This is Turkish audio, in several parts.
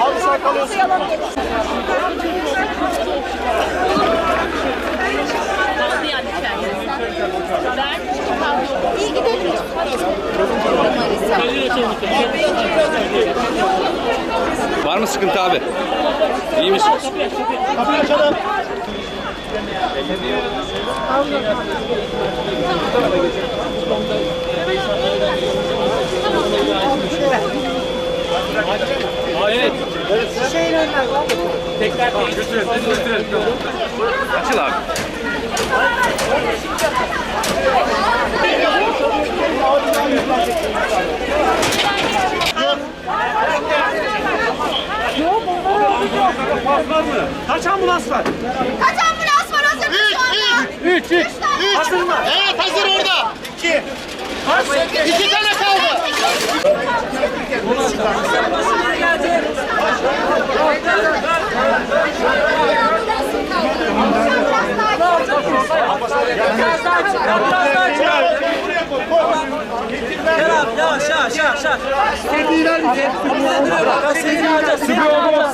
Abi sen kalıyorsun. İyi gidelim. Var mı sıkıntı abi? İyi misin? Kapıyı açalım. Açıl abi. Kaç ambulans var? Kaç ambulans var hazır mı şu anda? 3, 3. Hazır mı? Evet hazır orada. 2. 2 tane kaldı.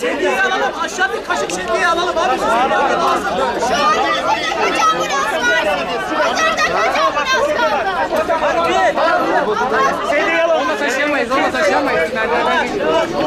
Sedyeyi alalım. Aşağı bir kaşık sedyeyi alalım abi. Sedyeyi lazım. Kaç Abi,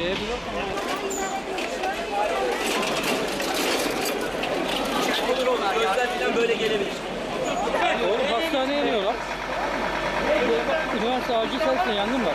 Nereden gidiyor? Gözler falan böyle gelebilir. Hastaneye iniyorlar. Üniversite acil servisine yangın var.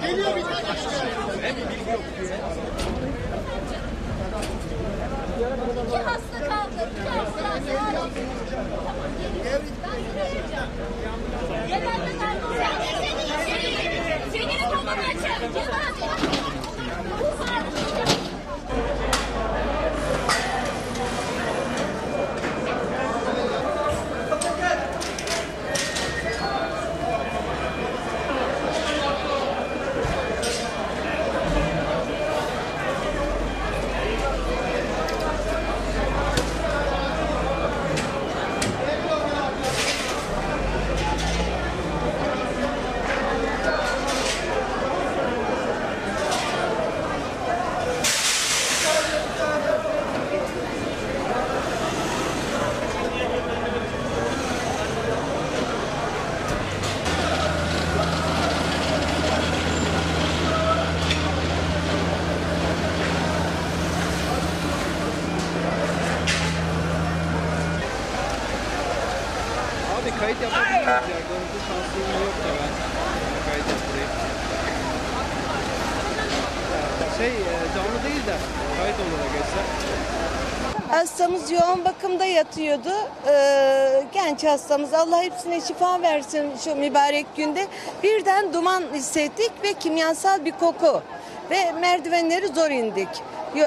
Geliyor bir tane. İki hasta kaldı. İki hasta kaldı. Ben söyleyeceğim. Genelde kaldı. Seni, seni, seni tamam açın. Cenaze. Bu var. Abi kayıt yapabilir miyiz ya? Görüntü şansım yok da ben. Kayıt yaptırayım. Şey e, canlı değil de kayıt olarak geçse. Hastamız yoğun bakımda yatıyordu. Ee, genç hastamız. Allah hepsine şifa versin şu mübarek günde. Birden duman hissettik ve kimyasal bir koku. Ve merdivenleri zor indik.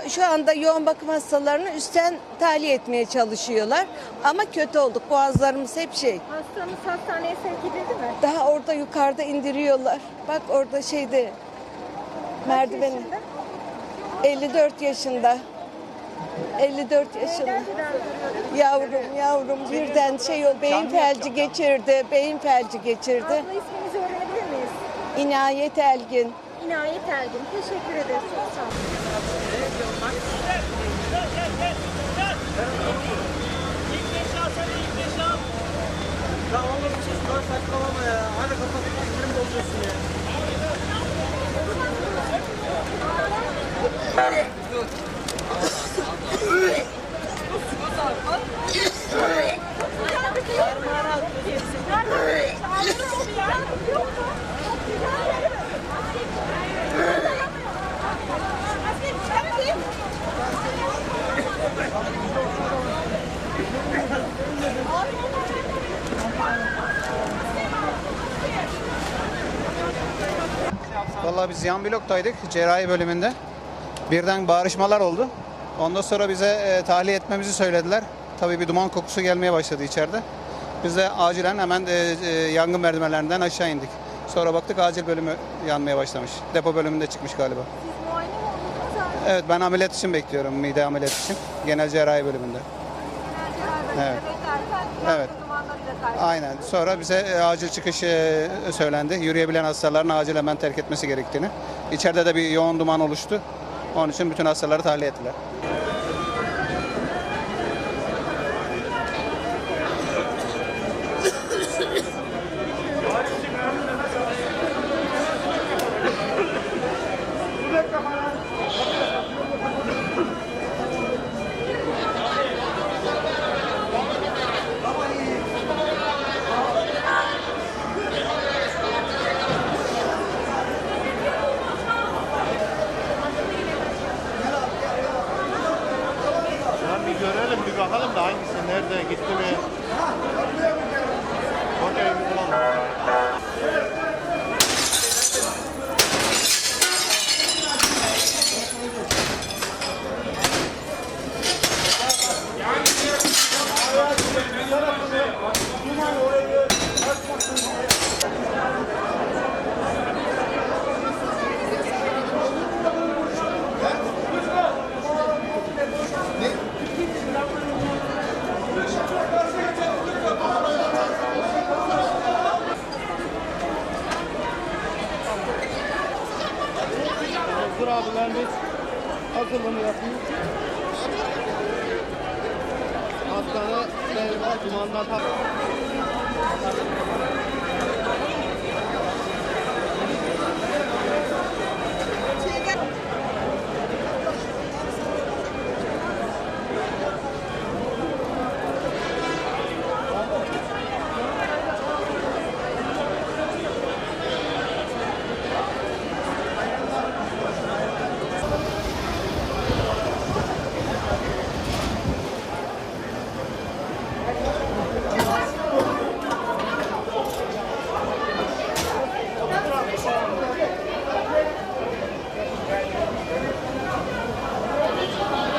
Şu anda yoğun bakım hastalarını üstten tahliye etmeye çalışıyorlar. Ama kötü olduk. Boğazlarımız hep şey. Hastamız hastaneye sevk edildi mi? Daha orada yukarıda indiriyorlar. Bak orada şeyde merdiveni. 54 yaşında. 54 yaşında. Yavrum yavrum birden şey o beyin felci geçirdi. Beyin felci geçirdi. Abla isminizi öğrenebilir miyiz? İnayet Elgin. İnayet Ergin. Teşekkür ederiz. Çok sağ olun. Saçmalama ya. Hadi kapat. Sinirim bozuyorsun ya. Vallahi biz yan bloktaydık cerrahi bölümünde. Birden bağırışmalar oldu. Ondan sonra bize e, tahliye etmemizi söylediler. Tabii bir duman kokusu gelmeye başladı içeride. Biz de acilen hemen e, e, yangın merdivenlerinden aşağı indik. Sonra baktık acil bölümü yanmaya başlamış. Depo bölümünde çıkmış galiba. Siz muayene mi oldunuz? Evet ben ameliyat için bekliyorum mide ameliyat için. Genel cerrahi bölümünde. Evet. Evet. Aynen. Sonra bize e, acil çıkış e, söylendi. Yürüyebilen hastaların acil hemen terk etmesi gerektiğini. İçeride de bir yoğun duman oluştu. Onun için bütün hastaları tahliye ettiler. Görelim bir bakalım da hangisi nerede gitti mi? Bir bulalım. Dumandan